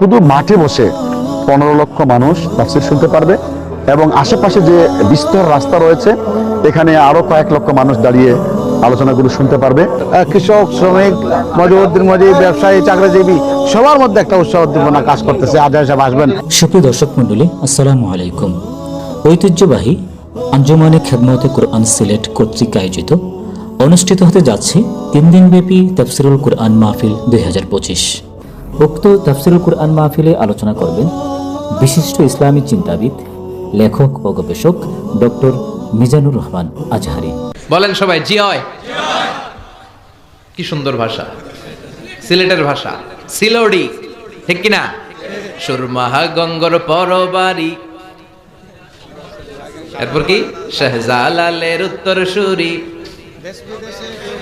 শুধু মাঠে বসে পনেরো লক্ষ মানুষ তাফসির শুনতে পারবে এবং আশেপাশে যে বিস্তর রাস্তা রয়েছে এখানে আরও কয়েক লক্ষ মানুষ দাঁড়িয়ে আলোচনাগুলো শুনতে পারবে। কৃষক শ্রমিক মজুমদ্দিন মজুরি ব্যবসায়ী চাকরিজীবী সবার মধ্যে একটা উৎসাহ উদ্দীপনা কাজ করতেছে। আজহার সাহেব আসবেন। সুপ্রিয় দর্শক মন্ডলী আসসালামু আলাইকুম। ঐতিহ্যবাহী আঞ্জুমানে খেদমতে কোরআন সিলেট কর্তৃক আয়োজিত অনুষ্ঠিত হতে যাচ্ছে তিন দিনব্যাপী তাফসিরুল কোরআন মাহফিল দুই হাজার পঁচিশ। উক্ত তাফসিরুল কোরআন মাহফিলে আলোচনা করবেন বিশিষ্ট ইসলামী চিন্তাবিদ, লেখক ও গবেষক ডক্টর মিজানুর রহমান আজহারি। বলেন সবাই, জি হয়। কি সুন্দর ভাষা। সিলেটের ভাষা। সিলোডি। ঠিক কিনা সুরমাহা গঙ্গর পরবারি। এরপর কি? শাহজালালের উত্তর সুরি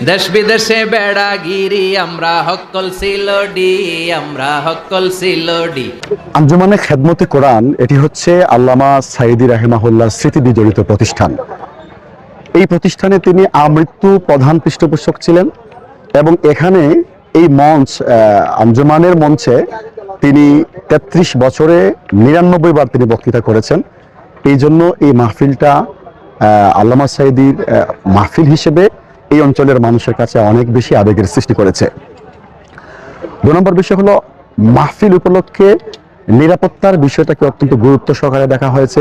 দেশ বিদেশে বেড়াগিরি আমরা হকল সিলোডি আমরা হকল সিলোডি আঞ্জুমানে খেদমতে কোরআন, এটি হচ্ছে আল্লামা সাইদি রাহেমাহুল্লাহ স্মৃতি বিজড়িত প্রতিষ্ঠান। এই প্রতিষ্ঠানে তিনি আমৃত্যু প্রধান পৃষ্ঠপোষক ছিলেন এবং এখানে এই মঞ্চ আঞ্জুমানের মঞ্চে তিনি তেত্রিশ বছরে নিরানব্বই বার তিনি বক্তৃতা করেছেন। এই জন্য এই মাহফিলটা আল্লামা সাইদির মাহফিল হিসেবে এই অঞ্চলের মানুষের কাছে অনেক বেশি আবেগের সৃষ্টি করেছে। দু নম্বর বিষয় হলো, মাহফিল উপলক্ষে নিরাপত্তার বিষয়টাকে অত্যন্ত গুরুত্ব সহকারে দেখা হয়েছে।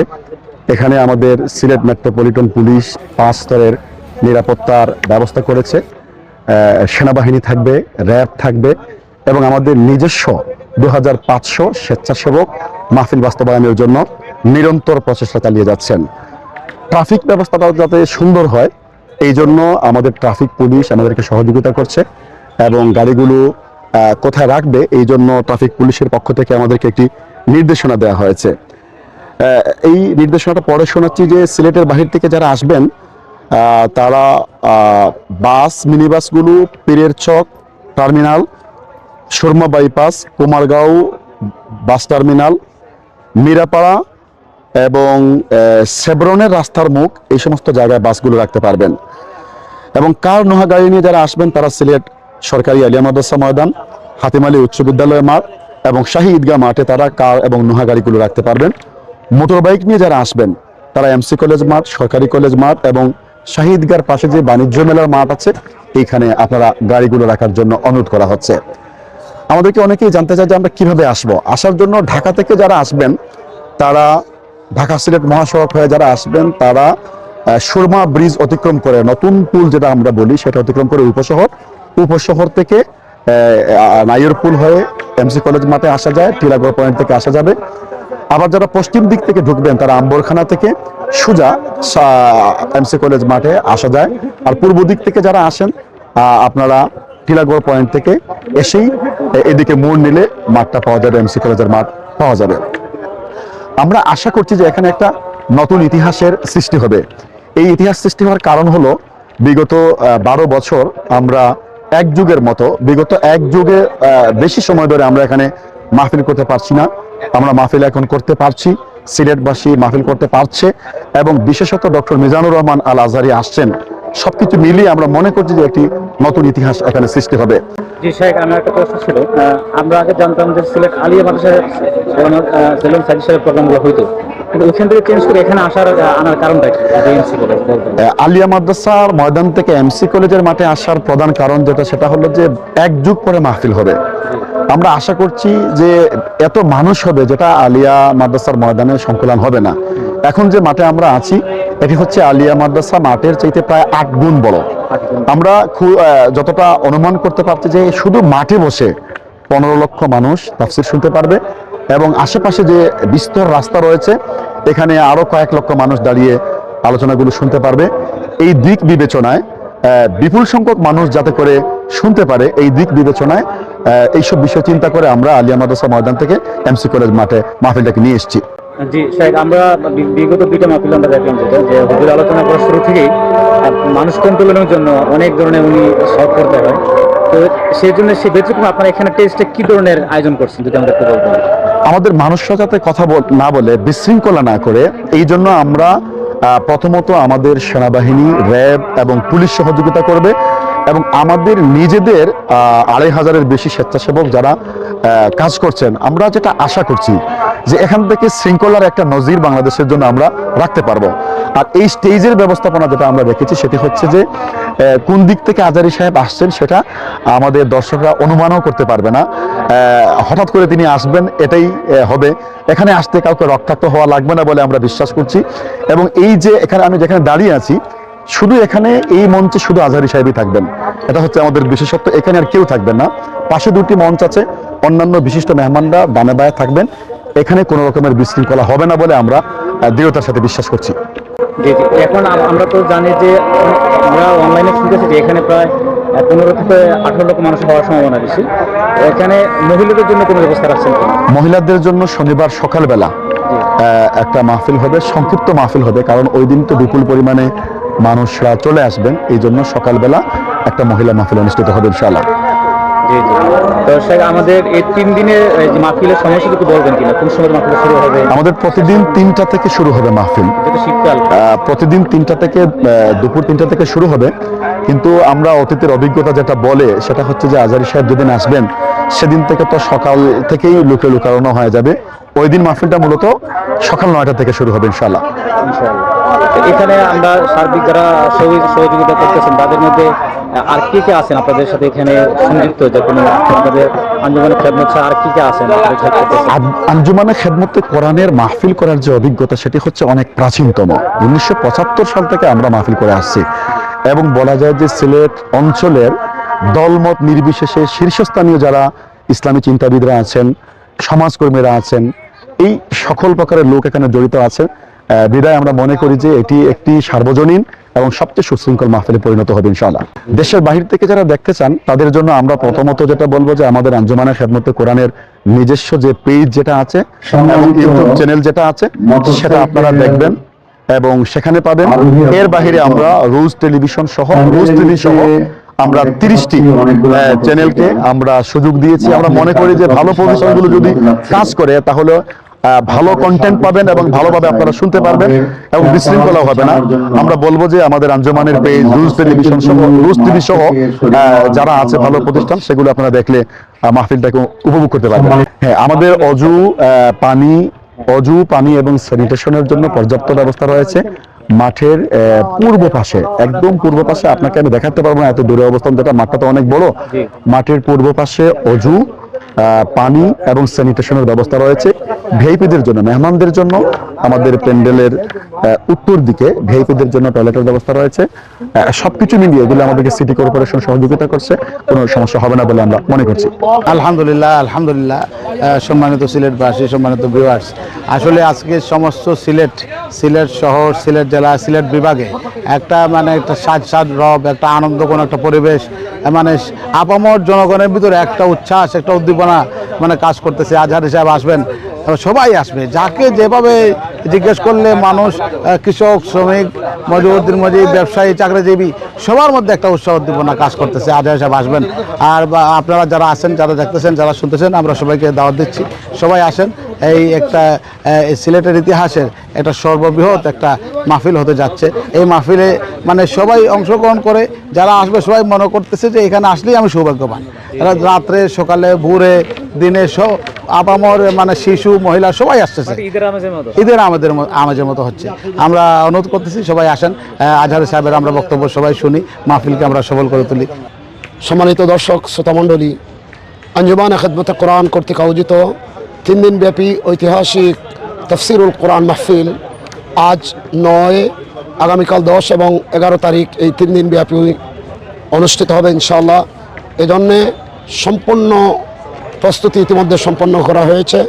এখানে আমাদের সিলেট মেট্রোপলিটন পুলিশ পাঁচ স্তরের নিরাপত্তার ব্যবস্থা করেছে। সেনাবাহিনী থাকবে, র্যাব থাকবে এবং আমাদের নিজস্ব দু হাজার পাঁচশো স্বেচ্ছাসেবক মাহফিল বাস্তবায়নের জন্য নিরন্তর প্রচেষ্টা চালিয়ে যাচ্ছেন। ট্রাফিক ব্যবস্থাটা যাতে সুন্দর হয়, এই জন্য আমাদের ট্রাফিক পুলিশ আমাদেরকে সহযোগিতা করছে এবং গাড়িগুলো কোথায় রাখবে, এই জন্য ট্রাফিক পুলিশের পক্ষ থেকে আমাদেরকে একটি নির্দেশনা দেওয়া হয়েছে। এই নির্দেশনাটা পরে শোনাচ্ছি যে সিলেটের বাহির থেকে যারা আসবেন তারা বাস মিনি বাসগুলো পীরের চক, terminal, Surma bypass, Kumargaon, bus terminal, Mirapara এবং সেব্রনের রাস্তার মুখ এই সমস্ত জায়গায় বাসগুলো রাখতে পারবেন। এবং কার নোহা গাড়ি নিয়ে যারা আসবেন, তারা সিলেট সরকারি আলিয়া মাদ্রাসা ময়দান হাতিমালি উচ্চ বিদ্যালয় মাঠ এবং শাহী ঈদগাহ মাঠে তারা কার এবং নোহা গাড়িগুলো রাখতে পারবেন। মোটর বাইক নিয়ে যারা আসবেন, তারা এমসি কলেজ মাঠ, সরকারি কলেজ মাঠ এবং শাহী ঈদগার পাশে যে বাণিজ্য মেলার মাঠ আছে, এইখানে আপনারা গাড়িগুলো রাখার জন্য অনুরোধ করা হচ্ছে। আমাদেরকে অনেকেই জানতে চায় যে আমরা কীভাবে আসব। আসার জন্য ঢাকা থেকে যারা আসবেন, তারা ঢাকা সিলেট মহাসড়ক হয়ে যারা আসবেন, তারা সুরমা ব্রিজ অতিক্রম করে নতুন পুল যেটা আমরা বলি, সেটা অতিক্রম করে উপশহর। উপশহর থেকে নাইয়ের পুল হয়ে এমসি কলেজ মাঠে আসা যায়, টিলাগড় পয়েন্ট থেকে আসা যাবে। আবার যারা পশ্চিম দিক থেকে ঢুকবেন, তারা আম্বরখানা থেকে সোজা এমসি কলেজ মাঠে আসা যায়। আর পূর্ব দিক থেকে যারা আসেন আপনারা টিলাগড় পয়েন্ট থেকে এসেই এদিকে মোড় নিলে মাঠটা পাওয়া যাবে এমসি কলেজের মাঠ পাওয়া যাবে। আমরা আশা করছি যে এখানে একটা নতুন ইতিহাসের সৃষ্টি হবে। এই ইতিহাস সৃষ্টি হওয়ার কারণ হলো, বিগত বারো বছর আমরা এক যুগের মতো, বিগত এক যুগে বেশি সময় ধরে আমরা এখানে মাহফিল করতে পারছি না। আমরা মাহফিল এখন করতে পারছি, সিলেটবাসী মাহফিল করতে পারছে এবং বিশেষত ডক্টর মিজানুর রহমান আল আজহারি আসছেন। সবকিছু মিলিয়ে আমরা মনে করছি যে একটি নতুন ইতিহাস এখানে সৃষ্টি হবে। জি শেখ আমার একটা প্রশ্ন ছিল। আমরা আগে জানতাম যে সিলেট আলিয়া মাদ্রাসায় সেলুন প্রোগ্রামগুলো হইতো। আলিয়া মাদ্রাসার ময়দান থেকে এমসি কলেজের মাঠে আসার প্রধান কারণ যেটা সেটা হলো যে এক যুগ পরে মাহফিল হবে। আমরা আশা করছি যে এত মানুষ হবে যেটা আলিয়া মাদ্রাসার ময়দানে সংকলন হবে না। এখন যে মাঠে আমরা আছি এটি হচ্ছে আলিয়া মাদ্রাসা মাঠের চাইতে প্রায় আট গুণ বড়। আমরা যতটা অনুমান করতে পারছি যে শুধু মাঠে বসে পনেরো লক্ষ মানুষ তাফসির শুনতে পারবে এবং আশেপাশে যে বিস্তর রাস্তা রয়েছে, এখানে আরও কয়েক লক্ষ মানুষ দাঁড়িয়ে আলোচনাগুলো শুনতে পারবে। এই দিক বিবেচনায় বিপুল সংখ্যক মানুষ যাতে করে শুনতে পারে এই দিক বিবেচনায় এইসব বিষয় চিন্তা করে আমরা আলিয়া মাদ্রাসা ময়দান থেকে এমসি কলেজ মাঠে মাহফিলটাকে নিয়ে এসেছি। জি শেখ আমরা বিগত দুইটা মাহফিল আমরা দেখলাম যেটা যে হুজুর আলোচনা করার শুরু থেকেই মানুষ কন্ট্রোলের জন্য অনেক ধরনের উনি সব করতে হয়। তো সেই জন্য সেই ব্যতিক্রম, আপনারা এখানে টেস্টে কি ধরনের আয়োজন করছেন, যদি আমরা একটু বলতেন। আমাদের মানুষরা যাতে কথা না বলে বিশৃঙ্খলা না করে, এই জন্য আমরা প্রথমত আমাদের সেনাবাহিনী, র্যাব এবং পুলিশ সহযোগিতা করবে। এবং আমাদের নিজেদের আড়াই হাজারের বেশি স্বেচ্ছাসেবক যারা কাজ করছেন, আমরা যেটা আশা করছি যে এখান থেকে শৃঙ্খলার একটা নজির বাংলাদেশের জন্য আমরা রাখতে পারব। আর এই স্টেজের ব্যবস্থাপনা যেটা আমরা রেখেছি, সেটি হচ্ছে যে কোন দিক থেকে আজারি সাহেব আসছেন সেটা আমাদের দর্শকরা অনুমানও করতে পারবে না। হঠাৎ করে তিনি আসবেন, এটাই হবে। এখানে আসতে কাউকে রক্তাক্ত হওয়া লাগবে না বলে আমরা বিশ্বাস করছি। এবং এই যে এখানে আমি যেখানে দাঁড়িয়ে আছি শুধু এখানে এই মঞ্চে শুধু আজহারি সাহেবই থাকবেন। এটা হচ্ছে আমাদের বিশেষত্ব এখানে আর কেউ থাকবেন না। পাশে দুটি মঞ্চ আছে অন্যান্য বিশিষ্ট মেহমানরা ডানে বায়ে থাকবেন। এখানে কোনো রকমের বিশৃঙ্খলা হবে না বলে আমরা দৃঢ়তার সাথে বিশ্বাস করছি। এখন আমরা তো জানি যে আমরা অনলাইনে শুনতেছি যে এখানে প্রায় পনেরো থেকে আঠারো লক্ষ মানুষ হওয়ার সম্ভাবনা বেশি। এখানে মহিলাদের জন্য কোনো ব্যবস্থা রাখছেন? মহিলাদের জন্য শনিবার সকালবেলা একটা মাহফিল হবে সংক্ষিপ্ত মাহফিল হবে কারণ ওই দিন তো বিপুল পরিমাণে মানুষরা চলে আসবেন এই জন্য সকালবেলা একটা মহিলা মাহফিল অনুষ্ঠিত হবে ইনশাআল্লাহ। জি জি। তো আমাদের এই তিন দিনের মাহফিলের সময়সূচি একটু বলবেন কিনা? কোন সময় মাহফিল শুরু হবে? আমাদের প্রতিদিন তিনটা থেকে শুরু হবে মাহফিল। শীতকাল। প্রতিদিন তিনটা থেকে দুপুর তিনটা থেকে শুরু হবে। কিন্তু আমরা অতীতের অভিজ্ঞতা যেটা বলে সেটা হচ্ছে যে আজারি সাহেব যেদিন আসবেন সেদিন থেকে তো সকাল থেকেই লুকে লুকানো হয়ে যাবে। ওই দিন মাহফিলটা মূলত সকাল নয়টা থেকে শুরু হবে ইনশাল্লাহ ইনশাআল্লাহ। তো এখানে আমরা সার্বিক যারা সহযোগিতা করতেছেন। তাদের মধ্যে আর কে কে আছেন? আপনাদের সাথে এখানে সংযুক্ত যে কোনো আপনাদের আঞ্জুমানের খেদমত আর কি কে আছেন? আঞ্জুমানে খেদমতে কোরআনের মাহফিল করার যে অভিজ্ঞতা, সেটি হচ্ছে অনেক প্রাচীনতম। উনিশশো সাল থেকে আমরা মাহফিল করে আসছি। এবং বলা যায় যে সিলেট অঞ্চলের দলমত নির্বিশেষে শীর্ষস্থানীয় যারা ইসলামী চিন্তাবিদরা আছেন, সমাজকর্মীরা আছেন, এই সকল প্রকারের লোক এখানে জড়িত আছে বিদায় আমরা মনে করি যে এটি একটি সার্বজনীন এবং সবচেয়ে সুশৃঙ্খল মাহফিলে পরিণত হবে ইনশাআল্লাহ। দেশের বাহির থেকে যারা দেখতে চান তাদের জন্য আমরা প্রথমত যেটা বলব যে আমাদের আঞ্জুমানের খেদমতে কোরআনের নিজস্ব যে পেজ যেটা আছে এবং ইউটিউব চ্যানেল যেটা আছে সেটা আপনারা দেখবেন এবং সেখানে পাবেন। এর বাহিরে আমরা রোজ টেলিভিশন সহ রোজ টিভি সহ আমরা তিরিশটি চ্যানেলকে আমরা সুযোগ দিয়েছি। আমরা মনে করি যে ভালো প্রতিষ্ঠানগুলো যদি কাজ করে তাহলে ভালো কন্টেন্ট পাবেন এবং ভালোভাবে আপনারা শুনতে পারবেন এবং বিশৃঙ্খলা হবে না। আমরা বলব যে আমাদের আঞ্জুমানের পেজ রুজ টেলিভিশন সহ রুজ টিভি সহ যারা আছে ভালো প্রতিষ্ঠান, সেগুলো আপনারা দেখলে মাহফিলটাকে উপভোগ করতে পারবেন। হ্যাঁ আমাদের অজু পানি অজু, পানি এবং স্যানিটেশনের জন্য পর্যাপ্ত ব্যবস্থা রয়েছে। মাঠের পূর্ব পাশে, একদম পূর্ব পাশে, আপনাকে আমি দেখাতে পারব না, এত দূরে অবস্থান যেটা মাঠটা তো অনেক বড়। মাঠের পূর্ব পাশে অজু পানি এবং স্যানিটেশনের ব্যবস্থা রয়েছে। ভিআইপিদের জন্য, মেহমানদের জন্য আমাদের প্যান্ডেলের উত্তর দিকে ভিআইপিদের জন্য টয়লেটের ব্যবস্থা রয়েছে। সবকিছু মিলিয়ে এগুলো আমাদেরকে সিটি কর্পোরেশন সহযোগিতা করছে। কোনো সমস্যা হবে না বলে আমরা মনে করছি। আলহামদুলিল্লাহ আলহামদুলিল্লাহ। সম্মানিত সিলেটবাসী, সম্মানিত ভিউয়ার্স আসলে আজকে সমস্ত সিলেট সিলেট শহর, সিলেট জেলা, সিলেট বিভাগে একটা মানে একটা সাজ সাজ রব, একটা আনন্দ, কোনো একটা পরিবেশ মানে আপামর জনগণের ভিতরে একটা উচ্ছ্বাস, একটা উদ্দীপনা মানে কাজ করতেছে। আজহারি সাহেব আসবেন সবাই আসবে। যাকে যেভাবে জিজ্ঞেস করলে মানুষ কৃষক, শ্রমিক মজুদ্দিন মজুরি ব্যবসায়ী, চাকরিজীবী, সবার মধ্যে একটা উৎসাহ উদ্দীপনা কাজ করতেছে। আজহারি সাহেব আসবেন। আর আপনারা যারা আছেন, যারা দেখতেছেন, যারা শুনতেছেন, আমরা সবাইকে দাওয়াত দিচ্ছি। সবাই আসেন। এই একটা সিলেটের ইতিহাসের একটা সর্ববৃহৎ একটা মাহফিল হতে যাচ্ছে। এই মাহফিলে মানে সবাই অংশগ্রহণ করে, যারা আসবে সবাই মনে করতেছে যে এখানে আসলেই আমি সৌভাগ্যবান। রাত্রে, সকালে, ভোরে, দিনে সব আপামর মানে শিশু মহিলা সবাই আসতেছে। ঈদের আমাদের আমাদের মতো হচ্ছে। আমরা অনুরোধ করতেছি সবাই আসেন। আজহার সাহেবের আমরা বক্তব্য সবাই শুনি মাহফিলকে আমরা সবল করে তুলি। সম্মানিত দর্শক শ্রোতামণ্ডলী আঞ্জুমান খেদমতে কোরআন কর্তৃক আয়োজিত তিন দিনব্যাপী ঐতিহাসিক তফসিরুল কোরআন মাহফিল আজ নয় আগামীকাল দশ এবং এগারো তারিখ এই তিন দিনব্যাপী অনুষ্ঠিত হবে ইনশাআল্লাহ। এজন্যে সম্পূর্ণ প্রস্তুতি ইতিমধ্যে সম্পন্ন করা হয়েছে।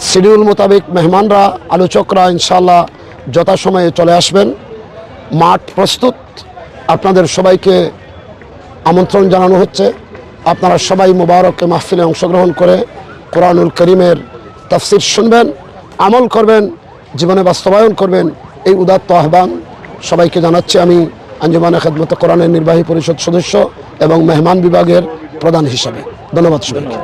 শিডিউল মোতাবেক মেহমানরা, আলোচকরা ইনশাল্লাহ যথাসময়ে চলে আসবেন। মাঠ প্রস্তুত। আপনাদের সবাইকে আমন্ত্রণ জানানো হচ্ছে। আপনারা সবাই মুবারককে মাহফিলে অংশগ্রহণ করে কোরআনুল করিমের তাফসির শুনবেন, আমল করবেন, জীবনে বাস্তবায়ন করবেন। এই উদাত্ত আহ্বান সবাইকে জানাচ্ছি আমি, আঞ্জুমানে খেদমত কোরআনের নির্বাহী পরিষদ সদস্য এবং মেহমান বিভাগের প্রধান হিসাবে। ধন্যবাদ সবাইকে।